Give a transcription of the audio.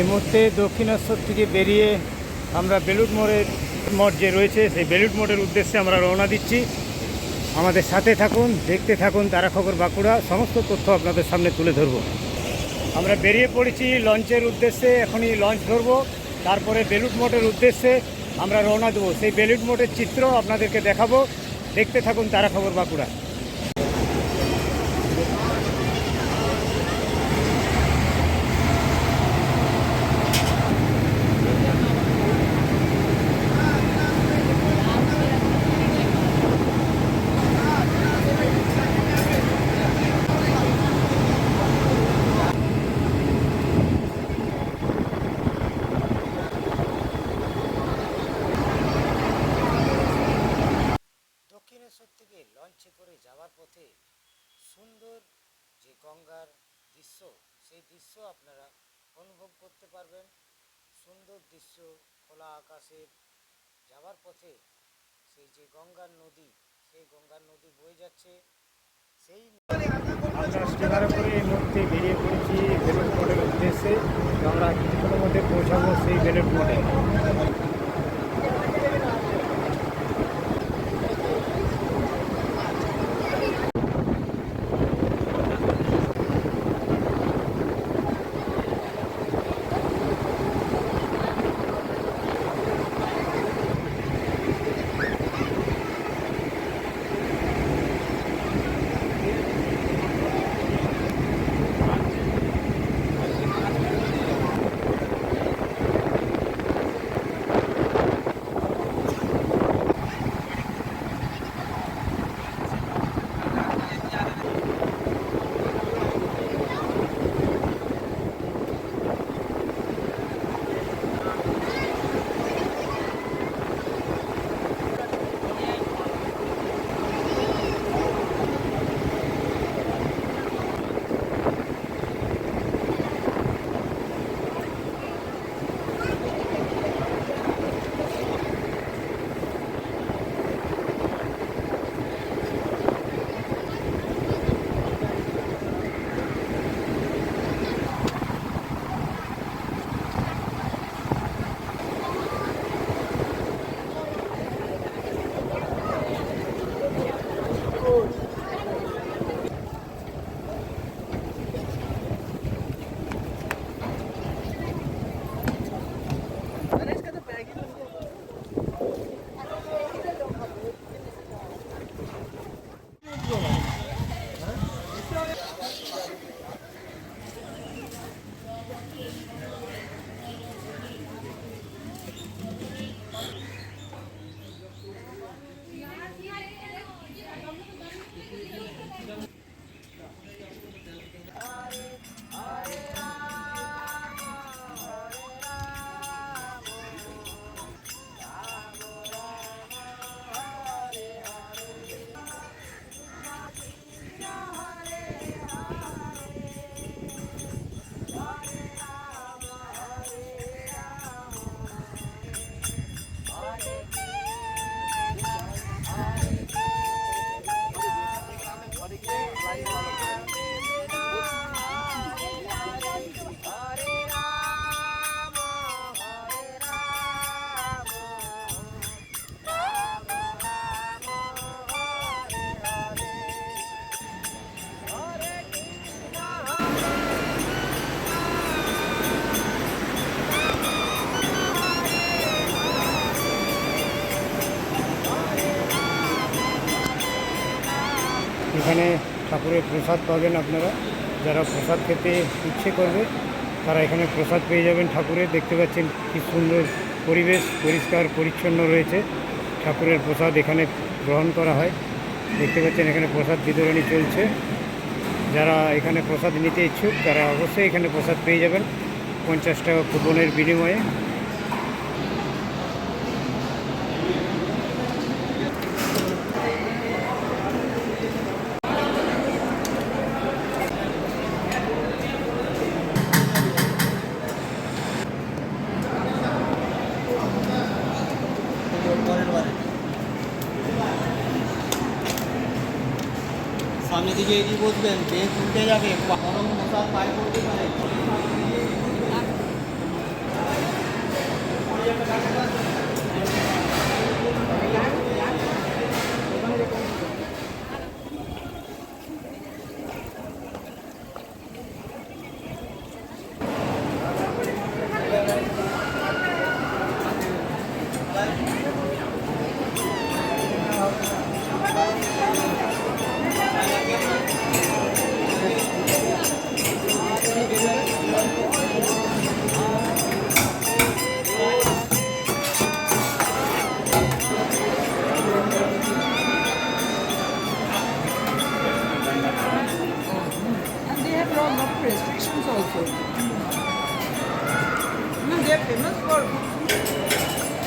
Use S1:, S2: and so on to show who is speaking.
S1: এই মুহূর্তে দক্ষিণেশ্বর থেকে বেরিয়ে আমরা বেলুট মোড়ের মঠ যে রয়েছে, সেই বেলুট মোড়ের উদ্দেশ্যে আমরা রওনা দিচ্ছি। আমাদের সাথে থাকুন, দেখতে থাকুন তারা খবর বাঁকুড়া, সমস্ত তথ্য আপনাদের সামনে তুলে ধরব। আমরা বেরিয়ে পড়েছি লঞ্চের উদ্দেশ্যে, এখনই লঞ্চ ধরবো। তারপরে বেলুট মোড়ের উদ্দেশ্যে আমরা রওনা দেবো। সেই বেলুট মোড়ের চিত্র আপনাদেরকে দেখাবো। দেখতে থাকুন তারা খবর বাঁকুড়া। সুন্দর যে গঙ্গার দৃশ্য, সেই দৃশ্য আপনারা অনুভব করতে পারবেন। সুন্দর দৃশ্য, খোলা আকাশের যাওয়ার পথে সেই যে গঙ্গার নদী, সেই গঙ্গার নদী বয়ে যাচ্ছে। সেই আমরা বেরিয়ে পড়েছি উদ্দেশ্যে। আমরা কিছুক্ষণের মধ্যে পৌঁছাবো সেই বেলুট মোড়ে এখানে ঠাকুরের প্রসাদ পাবেন আপনারা। যারা প্রসাদ খেতে ইচ্ছে করবে, তারা এখানে প্রসাদ পেয়ে যাবেন ঠাকুরের দেখতে পাচ্ছেন কি সুন্দর পরিবেশ, পরিষ্কার, পরিচ্ছন্ন রয়েছে। ঠাকুরের প্রসাদ এখানে গ্রহণ করা হয়। দেখতে পাচ্ছেন এখানে প্রসাদ বিতরণী চলছে। যারা এখানে প্রসাদ নিতে ইচ্ছুক, তারা অবশ্যই এখানে প্রসাদ পেয়ে যাবেন। পঞ্চাশ টাকা কুপনের বিনিময়ে।
S2: পরের বারে সামনে দিকে এগিয়ে বসবেন বেশ উল্টে যাবে গরম মশার পায়ে পড়তে পারে। They are famous for